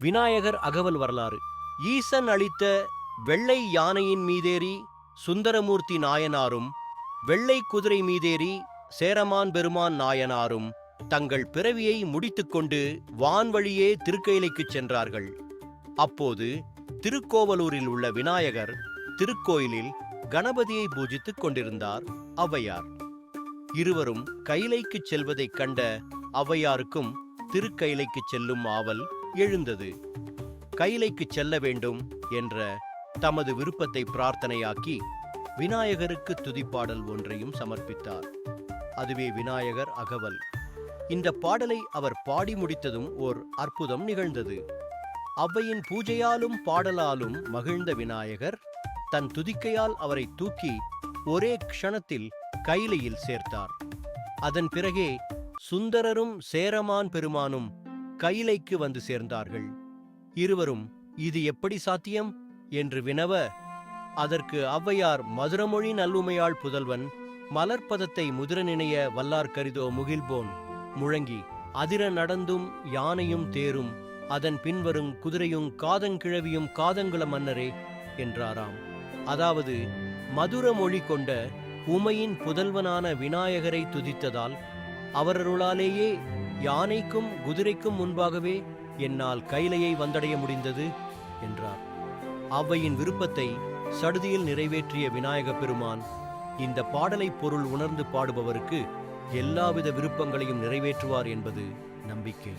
விநாயகர் அகவல் வரலாறு. ஈசன் அளித்த வெள்ளை யானையின் மீதேறி சுந்தரமூர்த்தி நாயனாரும் வெள்ளை குதிரை மீதேறி சேரமான் பெருமான் நாயனாரும் தங்கள் பிறவியை முடித்துக்கொண்டு வான்வழியே திருக்கயிலைக்குச் சென்றார்கள். அப்போது திருக்கோவலூரில் உள்ள விநாயகர் திருக்கோயிலில் கணபதியை பூஜித்துக் கொண்டிருந்தார் ஔவையார். இருவரும் கைலைக்குச் செல்வதைக் கண்ட ஔவையாருக்கும் திருக்கயிலைக்குச் செல்லும் ஆவல் எழுந்தது. கைலைக்குச் செல்ல வேண்டும் என்ற தமது விருப்பத்தை பிரார்த்தனையாக்கி விநாயகருக்கு துதிப்பாடல் ஒன்றையும் சமர்ப்பித்தார். அதுவே விநாயகர் அகவல். இந்த பாடலை அவர் பாடி முடித்ததும் ஓர் அற்புதம் நிகழ்ந்தது. அவ்வையின் பூஜையாலும் பாடலாலும் மகிழ்ந்த விநாயகர் தன் துதிக்கையால் அவரை தூக்கி ஒரே க்ஷணத்தில் கைலையில் சேர்த்தார். அதன் பிறகே சுந்தரரும் சேரமான் பெருமானும் கைலைக்கு வந்து சேர்ந்தார்கள். இருவரும் இது எப்படி சாத்தியம்? என்று வினவ அதற்கு ஔவையார் மதுரமொழி நல்லுமையாள் புதல்வன் மலர்ப்பதத்தை முதிர நினைய வல்லார்கரிதோ முகில்போன் முழங்கி அதிர நடந்தும் யானையும் தேரும் அதன் பின்வரும் குதிரையும் காதங்கிழவியும் காதங்குள மன்னரே என்றாராம். அதாவது மதுர மொழி கொண்ட உமையின் புதல்வனான விநாயகரை துதித்ததால் அவரருளாலேயே யானைக்கும் குதிரைக்கும் முன்பாகவே என்னால் கைலையை வந்தடைய முடிந்தது என்றார். அவ்வையின் விருப்பத்தை சடுதியில் நிறைவேற்றிய விநாயக பெருமான் இந்த பாடலை பொருள் உணர்ந்து பாடுபவருக்கு எல்லாவித விருப்பங்களையும் நிறைவேற்றுவார் என்பது நம்பிக்கை.